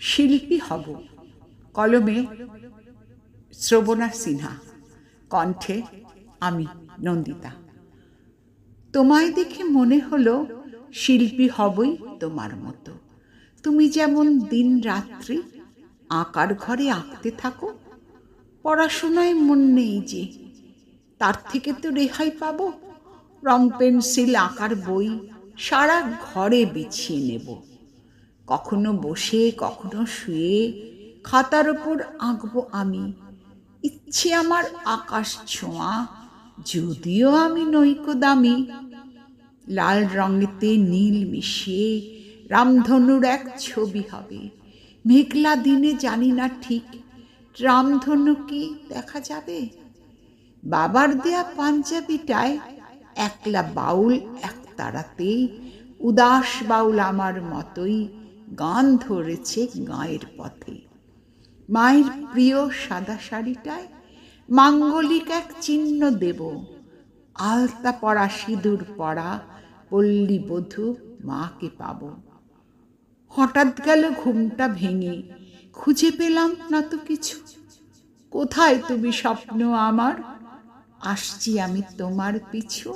শিল্পী হব। কলমে শ্রবণা সিনহা, কণ্ঠে আমি নন্দিতা। তোমায় দেখে মনে হলো শিল্পী হবই তোমার মতো। তুমি যেমন দিন রাত্রি আঁকার ঘরে আঁকতে থাকো, পড়াশোনায় মন নেই যে তার থেকে তো রেহাই পাবো। রং পেন্সিল আঁকার বই সারা ঘরে বিছিয়ে নেব। কখনো বসে, কখনো শুয়ে, খাতার ওপর আঁকবো আমি। ইচ্ছে আমার আকাশ ছোঁয়া, যদিও আমি নৈকো দামি। লাল রঙেতে নীল মিশিয়ে রামধনুর এক ছবি হবে। মেঘলা দিনে জানি না ঠিক, রামধনু কি দেখা যাবে? বাবার দেয়া পাঞ্জাবিটায় একলা বাউল এক তারাতেই, উদাস বাউল আমার মতোই গান ধরেছে গাঁয়ের পথে। মায়ের প্রিয় সাদা শাড়িটায় মাঙ্গলিক এক চিহ্ন দেব। আলতা পড়া সিঁদুর পড়া পল্লী বধূ মাকে পাব। হঠাৎ গেল ঘুমটা ভেঙে, খুঁজে পেলাম না তো কিছু। কোথায় তুমি স্বপ্ন আমার? আসছি আমি তোমার পিছু।